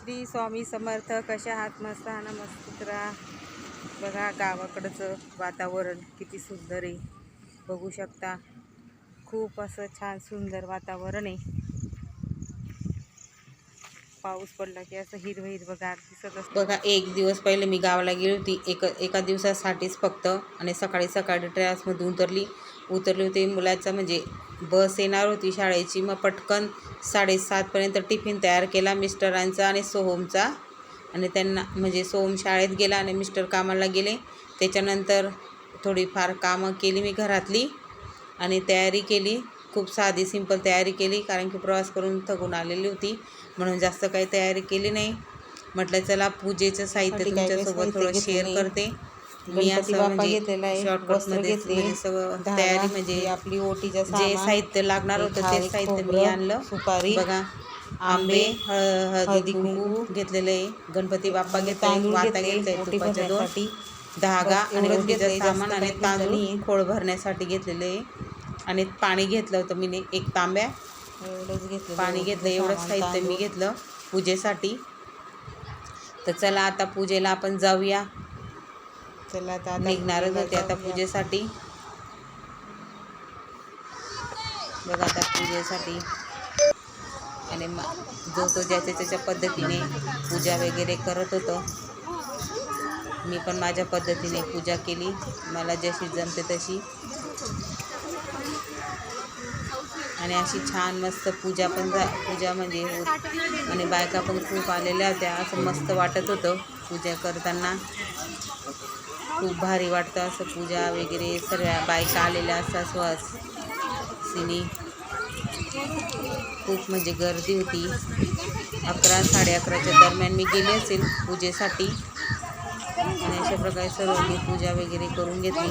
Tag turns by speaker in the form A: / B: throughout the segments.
A: श्री स्वामी समर्थ कशा आहात? मस्त हा मस्त राहा बघा गावाकडचं वातावरण किती सुंदर आहे. बघू शकता खूप असं छान सुंदर वातावरण आहे. पाऊस पडला की असं हिरवं गार दिसत असतं. बघा एक दिवस पहिले मी गावाला गेली होती. एक एका दिवसासाठीच फक्त. आणि सकाळी सकाळी ट्रॅसमधून उतरली. उतरली होती मुलाचा म्हणजे बस येणार होती शाळेची. मग पटकन साडेसातपर्यंत टिफिन तयार केला मिस्टरांचा आणि सोहमचा. आणि त्यांना म्हणजे सोहम शाळेत गेला आणि मिस्टर कामाला गेले. त्याच्यानंतर थोडीफार कामं केली मी घरातली. आणि तयारी केली. खूप साधी सिंपल तयारी केली कारण की प्रवास करून थकून आलेली होती. म्हणून जास्त काही तयारी केली नाही. म्हटलं चला पूजेचं साहित्य तुमच्यासोबत थोडं शेअर. करते. मी असं
B: बाप्पा
A: म्हणजे
B: घेतलेला आहे,
A: शॉर्टकट वस्त्रमध्ये
B: घेतले,
A: म्हणजे तयारी म्हणजे
B: आपली ओटीचं
A: जे साहित्य लागणार होतं ते साहित्य मी आणलं.
B: सुपारी,
A: बघा आंबे हळ- हळदी कुंकू घेतलेले आहे गणपती बाप्पा घेतले वाता
B: घेतले, ओटी
A: दोन. धागा आणि ओटीचं सामान आणि तांदूळ. खोळ भरण्यासाठी घेतलेले आहे. आणि पाणी घेतलं होतं मी एक तांब्या.
B: एवढंच घेतलं
A: पाणी घेतलं एवढंच साहित्य मी घेतलं पूजेसाठी. तर चला आता पूजेला आपण जाऊया.
B: चला आता
A: निघणारच होते आता. पूजेसाठी. बघा आता पूजेसाठी. आणि जो तो ज्याच्या त्याच्या पद्धतीने पूजा वगैरे करत होतो मी पण माझ्या पद्धतीने पूजा केली. मला जशी जमते तशी. आणि अशी छान मस्त पूजा पण जा पूजा म्हणजे होत. आणि बायका पण खूप आलेल्या होत्या. असं मस्त वाटत होतं पूजा करताना. खूप भारी वाटतं असं पूजा वगैरे. सगळ्या बायका आलेल्या असतात सुवास सिनी. खूप म्हणजे गर्दी होती. अकरा साडे अकराच्या दरम्यान मी गेले असेल पूजेसाठी. आणि अशा प्रकारे सर्व मी पूजा वगैरे करून घेतली.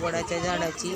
A: वडाच्या झाडाची.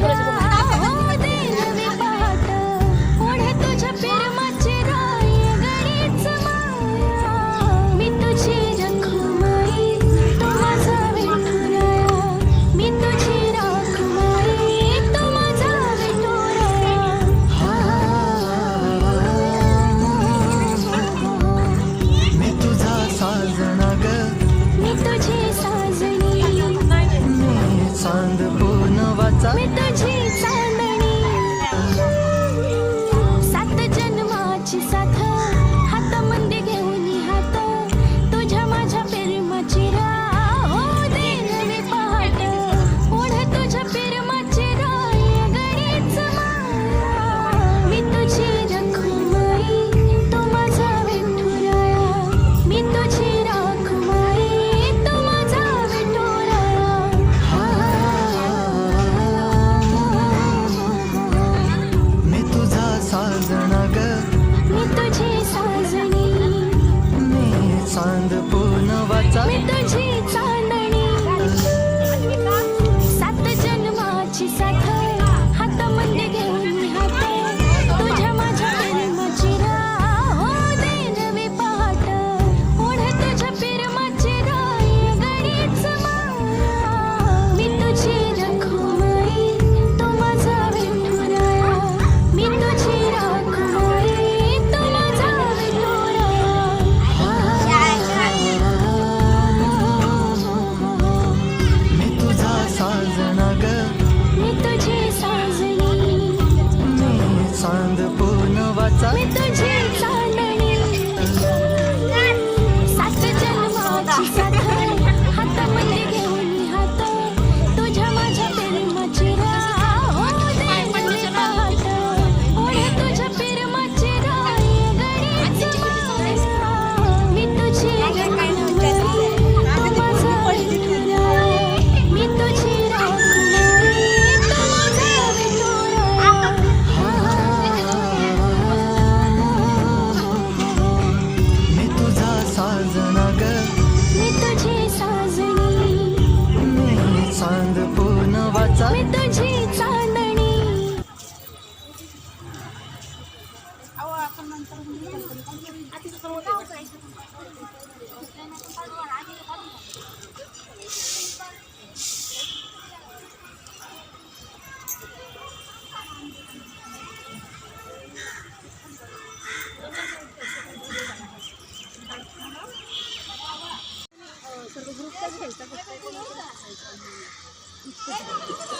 C: प्रेमाची राह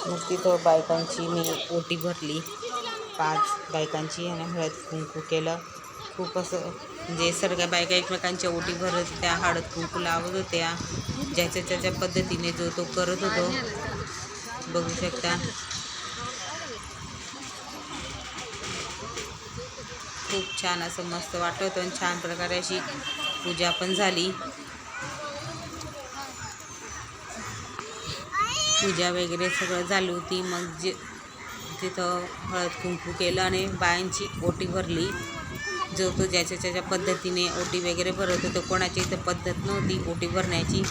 A: मग तिथं बायकांची मी ओटी भरली. पाच बायकांची आणि हळद कुंकू केलं. खूप असं म्हणजे सगळ्या बायका एकमेकांच्या ओटी भरत त्या हळद कुंकू लावत होत्या. ज्याच्या त्याच्या पद्धतीने जो तो करत होतो. बघू शकता. खूप छान असं मस्त वाटत होतं आणि छान प्रकारे अशी पूजा पण झाली. पूजा वगैरे सगळं झाली होती. मग जे तिथं हळद कुंकू केलं आणि बायांची ओटी भरली. जो तो ज्याच्या ज्याच्या पद्धतीने ओटी वगैरे भरत होतो. कोणाची इथं पद्धत नव्हती ओटी भरण्याची.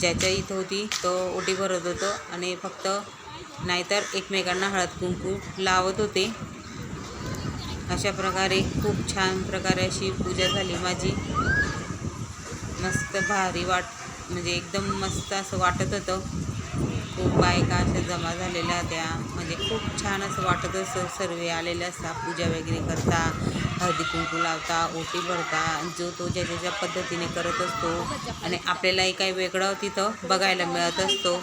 A: ज्याच्या इथं होती तो ओटी भरत होतो. आणि फक्त नाहीतर एकमेकांना हळद कुंकू लावत होते. अशा प्रकारे खूप छान प्रकारे अशी पूजा झाली. माझी मस्त भारी वाट म्हणजे एकदम मस्त असं वाटत होतं. खूप बायका अशा जमा झालेल्या होत्या म्हणजे खूप छान असं वाटत असं सर्व आलेले असतात. पूजा वगैरे करता हळदी कुंकू लावता ओटी भरता जो तो ज्या ज्याच्या पद्धतीने करत असतो. आणि आपल्यालाही काही वेगळं तिथं बघायला मिळत असतो.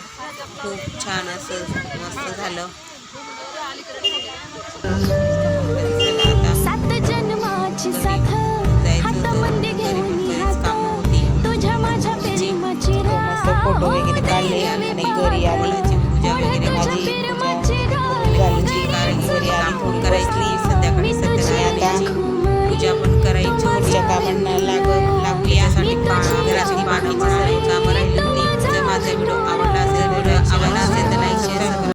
A: खूप छान असं मस्त झालं. आता कामं
C: हात
A: होती
C: तुझ्या माझ्या प्रेमाची